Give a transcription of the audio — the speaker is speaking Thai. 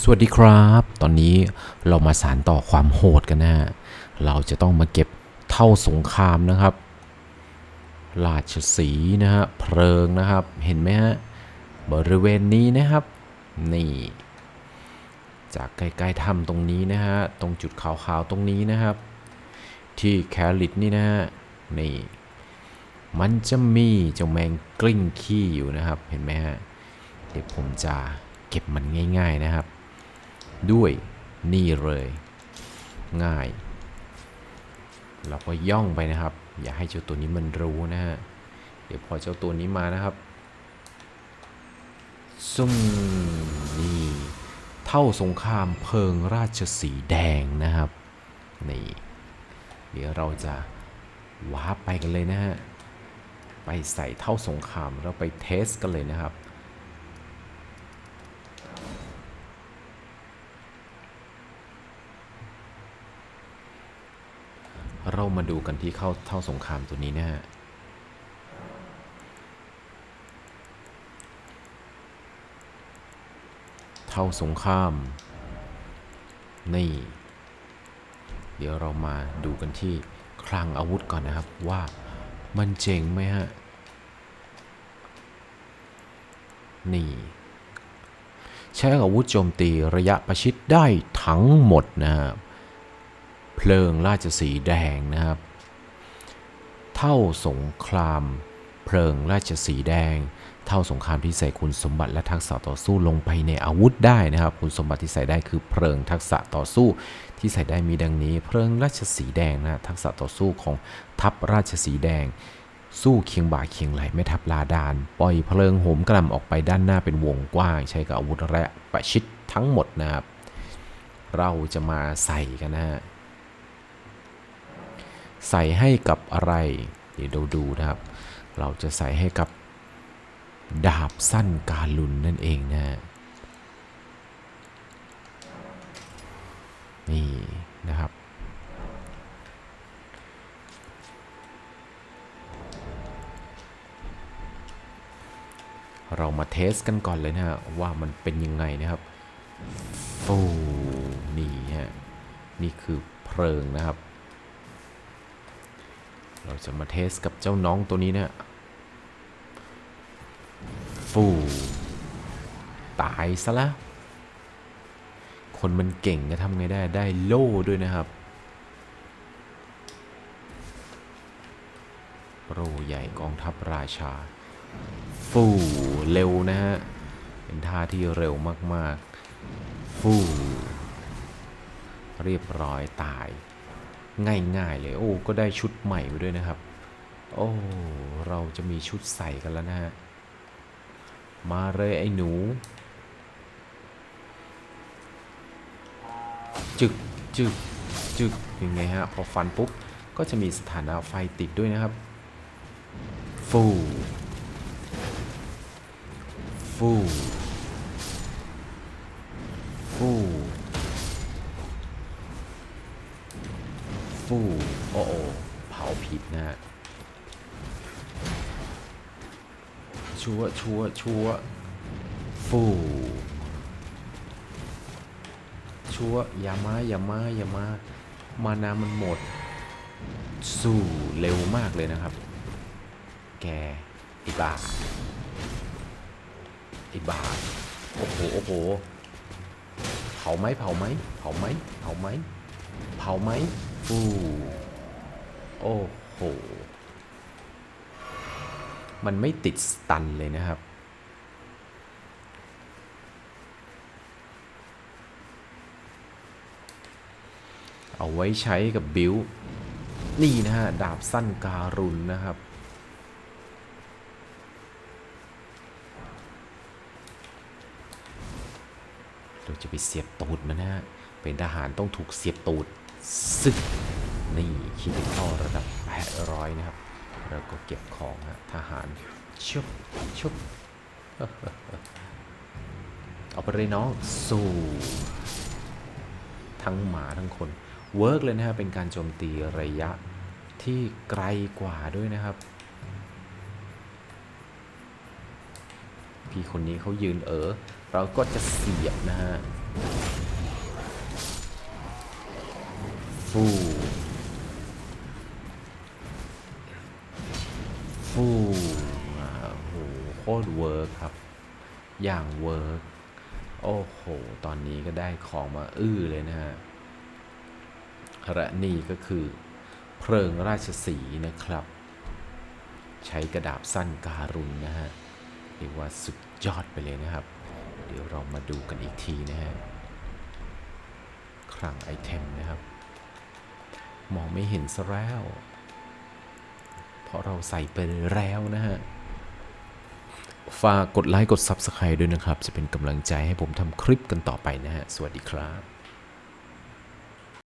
สวัสดีครับ ตอนนี้เรามาสารต่อความโหดกันนะฮะ เราจะต้องมาเก็บเท่าสงครามนะครับ ราชสีห์นะฮะ เพลิงนะครับ เห็นไหมฮะ บริเวณนี้นะครับ นี่ จากใกล้ๆถ้ำตรงนี้นะฮะ ตรงจุดขาวๆตรงนี้นะครับ ที่แคลิตนี่นะฮะ นี่ มันจะมีเจ้าแมงกลิ้งขี้อยู่นะครับ เห็นไหมฮะ เดี๋ยวผมจะเก็บมันง่าย ๆนะครับ ด้วยนี่เลย ง่าย เราก็ย่องไปนะครับ อย่าให้เจ้าตัวนี้มันรู้นะฮะ เดี๋ยวพอเจ้าตัวนี้มานะครับซุ่มนี่เท่าสงครามเพลิงราชสีแดงนะครับนี่เดี๋ยวเราจะว้าร์ปไปกันเลยนะฮะไปใส่เท่าสงครามแล้วไปเทสกันเลยนะครับ เรามาดูกันที่เข้าเท่าสงครามตัวนี้นะฮะเท่าสงคราม นี่ เดี๋ยวเรามาดูกันที่คลังอาวุธก่อนนะครับว่ามันเจ๋งไหมฮะ นี่ ใช้อาวุธโจมตีระยะประชิดได้ทั้งหมดนะครับ เพลิงราชสีแดงนะครับ เท่าสงคราม เพลิงราชสีแดง เท่าสงครามที่ใส่คุณสมบัติและทักษะต่อสู้ลงไปในอาวุธได้นะครับ คุณสมบัติที่ใส่ได้คือเพลิงทักษะต่อสู้ที่ใส่ได้มีดังนี้ เพลิงราชสีแดงนะทักษะต่อสู้ของทัพราชสีแดงสู้เคียงบ่าเคียงไหลไม่ทับลาดาน ปล่อยเพลิงโหมกระหน่ำออกไปด้านหน้าเป็นวงกว้าง ใช้กับอาวุธและประชิดทั้งหมดนะครับ เราจะมาใส่กันนะฮะ ใส่ให้กับอะไร เดี๋ยวเราดูนะครับ เราจะใส่ให้กับดาบสั้นกาลุนนั่นเองนะฮะนี่นะครับ เรามาเทสกันก่อนเลยนะฮะว่ามันเป็นยังไงนะครับฟูนี่ฮะนี่คือเพลิงนะครับ เราจะมาเทสกับเจ้าน้องตัวนี้นะฟูตายซะล้วคนมันเก่งจะทำไงได้ ได้โล่ด้วยนะครับโรใหญ่กองทัพราชา ฟูเร็วนะฮะ เป็นท่าที่เร็วมาก ๆ ฟู เรียบร้อยตาย ง่ายๆเลยโอ้ก็ได้ชุดใหม่ไปด้วยนะครับ โอ้เราจะมีชุดใส่กันแล้วนะฮะมาเลยไอ้หนู จึกจึกจึกยังไงฮะ พอฟันปุ๊บ ก็จะมีสถานะไฟติดด้วยนะครับ ฟูฟูฟู ฟูโอ้โอเผาผิดนะฮะชัวชัวชัวฟูชัวอย่ามาอย่ามาอย่ามามานามันหมด สู้เร็วมากเลยนะครับ แกไอ้บาไอ้บาโอ้โหโอ้โหเผาไหมเผาไหมเผาไหมเผาไหมเผาไหม ฟูโอ้โห มันไม่ติดสตันเลยนะครับ เอาไว้ใช้กับบิวนี่นะฮะ ดาบสั้นการุณนะครับเราจะไปเสียบตูดมันนะฮะ เป็นทหารต้องถูกเสียบตูด ซึกนี่คิดเข้าระดับ 800 นะครับ แล้วก็เก็บของฮะทหารชุบชุบเอาไปเลยน้องสู้ทั้งหมาทั้งคนเวิร์กเลยนะฮะเป็นการโจมตีระยะที่ไกลกว่าด้วยนะครับ พี่คนนี้เขายืนเออเราก็จะเสียบนะฮะ ฟูฟูอ่าโอ้โหโคตรเวิร์คครับ อย่างเวิร์กโอ้โห ตอนนี้ก็ได้ของมาอื้อเลยนะฮะและนี่ก็คือ เพลิงราชสีนะครับ ใช้กระดาบสั้นการุณนะฮะ เรียกว่าสุดยอดไปเลยนะครับ เดี๋ยวเรามาดูกันอีกทีนะฮะ คลังไอเทมนะครับ มองไม่เห็นซะแล้ว เพราะเราใส่ไปแล้วนะฮะ ฝากกดไลค์กด Subscribe ด้วยนะครับ จะเป็นกำลังใจให้ผมทำคลิปกันต่อไปนะฮะ สวัสดีครับ